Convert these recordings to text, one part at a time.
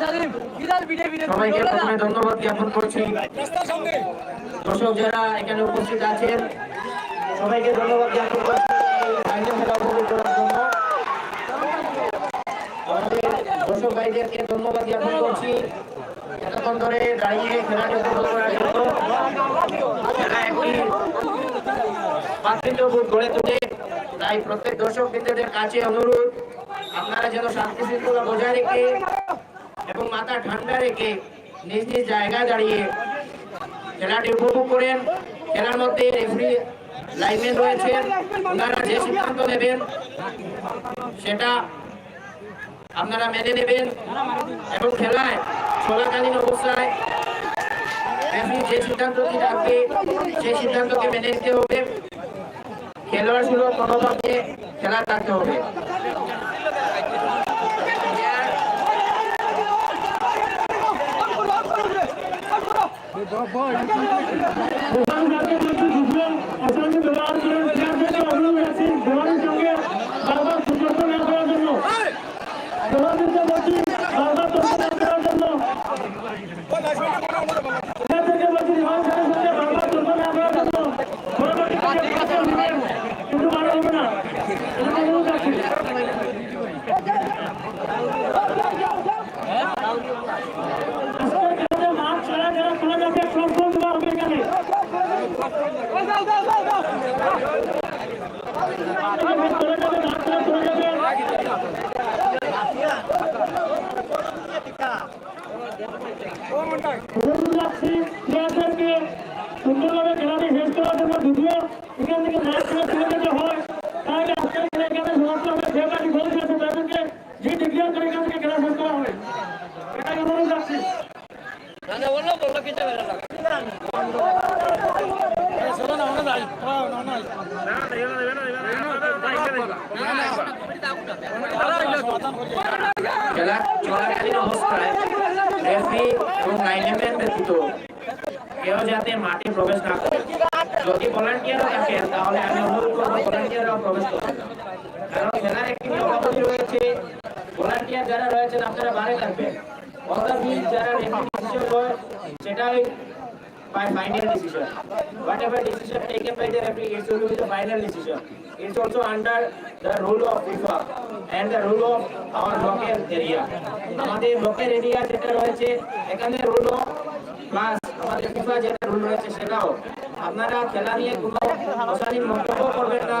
সবাইকে প্রথমে ধন্যবাদ জ্ঞাপন করছি। দর্শক যারা এখানে উপস্থিত আছেন সবাইকে ধন্যবাদ জ্ঞাপন করছি। দর্শক ভাইদেরকে ধন্যবাদ জ্ঞাপন করছি। এতক্ষণ ধরে দাঁড়িয়ে খেলাটি উপভোগ করার জন্য খেলা একটি গড়ে তোলে তাই প্রত্যেক দর্শক বৃন্দদের কাছে অনুরোধ আপনারা যেন শান্তি শৃঙ্খলা বজায় রেখে এবং মাথা ঠান্ডা রেখে নিজ নিজ জায়গায় দাঁড়িয়ে খেলাটি উপভোগ করেন। খেলার মধ্যে রেফারি লাইনম্যান রয়েছেন, ওনারা যে সিদ্ধান্ত নেবেন সেটা আপনারা মেনে নেবেন এবং খেলায় চলাকালীন অবস্থায় রেফারি যে সিদ্ধান্তটি রাখবে, সেই সিদ্ধান্তকে মেনে নিতে হবে। খেলোয়াড় সুলভ মনোভাব খেলা থাকতে হবে। भगवान गांधी मंत्री दुसरे असंख्य व्यवहार करून অনুরোধ রাখছি প্লেয়ারদেরকে সুন্দরভাবে খেলাটি শেষ করার জন্য যদিও এখান থেকে মাঠ ছেড়ে যেতে হয় তাহলে আজকের খেলা এখানে সমাপ্ত হবে যে পার্টি গোল খেলেছে তাদেরকে যে ডিক্লেয়ার করে এখান থেকে খেলা শেষ করা হবে এটাকে অনুরোধ রাখছি খেলা চলাকালীন অবস্থায় রেফারি এবং লাইনম্যান ব্যতীত কেউ যাতে মাঠে প্রবেশ না করে। যদি ভলান্টিয়ারও থাকেন তাহলে আমি অনুরোধ করব ভলান্টিয়াররাও প্রবেশ করবেন কারণ খেলার একটি নিয়মাবলী রয়েছে। ভলান্টিয়ার যারা রয়েছেন, আপনারা বাইরে থাকবেন। অর্থাৎ যারা referee by final decision. Whatever decision taken by the referee, it should be the final decision. It's also under the rule of FIFA and the rule of our local area. আমাদের লোকের area যেটা রয়েছে এখানে rule plus আমাদের FIFA যেটা rule রয়েছে সেটাও আপনারা খেলা নিয়ে কোনো অশালীন মন্তব্য করবেন না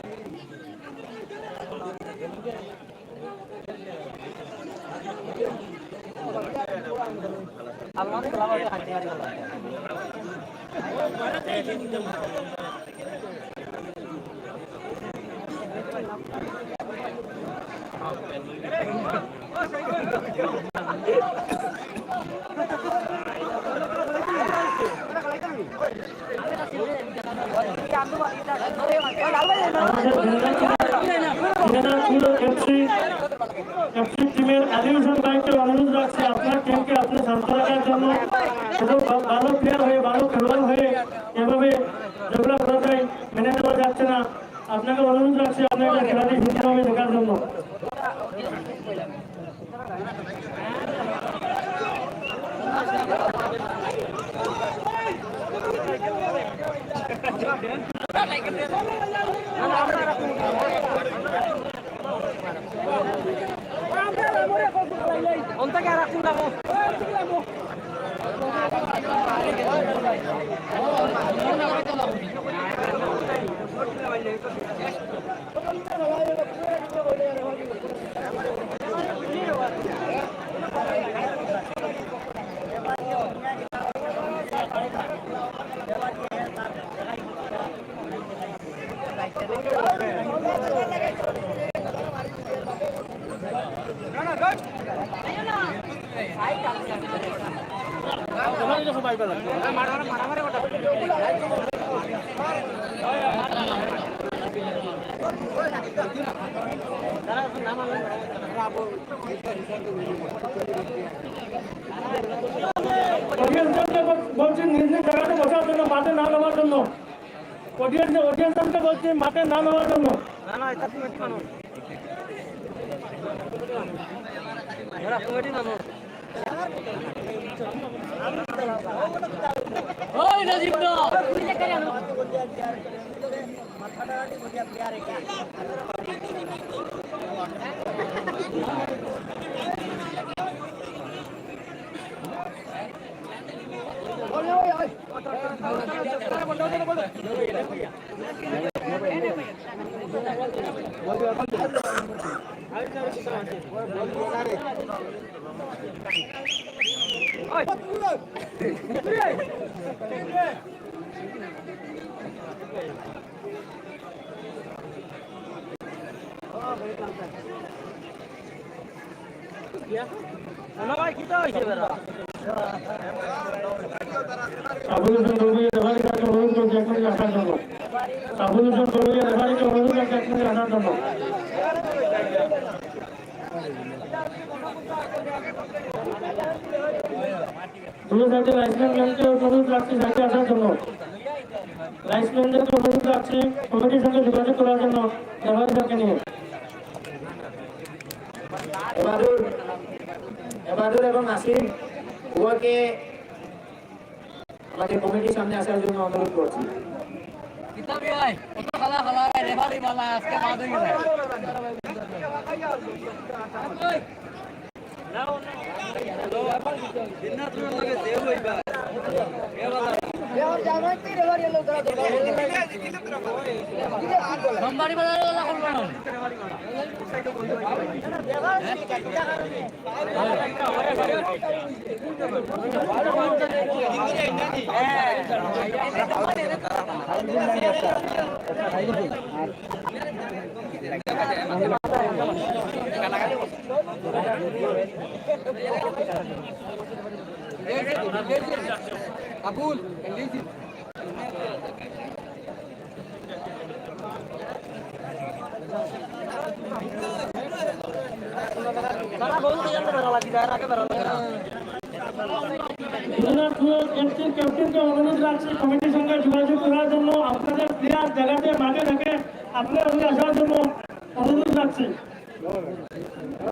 এফসি টিমের আলিউশন ভাইকে অনুরোধ রাখছি। ভালো প্লেয়ার হয়ে, ভালো খেলোয়াড় হয়ে এভাবে যোগা করা যায় মেনে নেওয়া যাচ্ছে না আপনাকে অনুরোধ রাখছি, আপনাকে খেলাটি ভিতরে হবে দেখার জন্য Onde é? Ayun na! বলছেন নিজের জায়গাতে বসার জন্য, মাঠে না নামার জন্য। অডিয়েন্স অডিয়েন্সকে বলছি, মাঠে না নামার জন্য। না না, এটা কমিটি মানুষ সাবুল হোসেন গৌরী রেফারিকে অনুরোধ করছি এক মিনিট আসার জন্য সাবুল হোসেন গৌরী রেফারিকে অনুরোধ করছি এক মিনিট আসার জন্য দুটো সাইডে লাইসম্যান ম্যানকে অনুরোধ রাখছি সাইডে আসার জন্য। লাইসম্যানদেরকে অনুরোধ রাখছি কমিটির সামনে আসার জন্য অনুরোধ করছি। সোমবারই বাজারে ওলা করব না আবুল কমিটির সঙ্গে যোগাযোগ করার জন্য আপনাদের প্লেয়ার জায়গাতে মাঠে থাকে আপনার আসার জন্য অনুরোধ রাখছি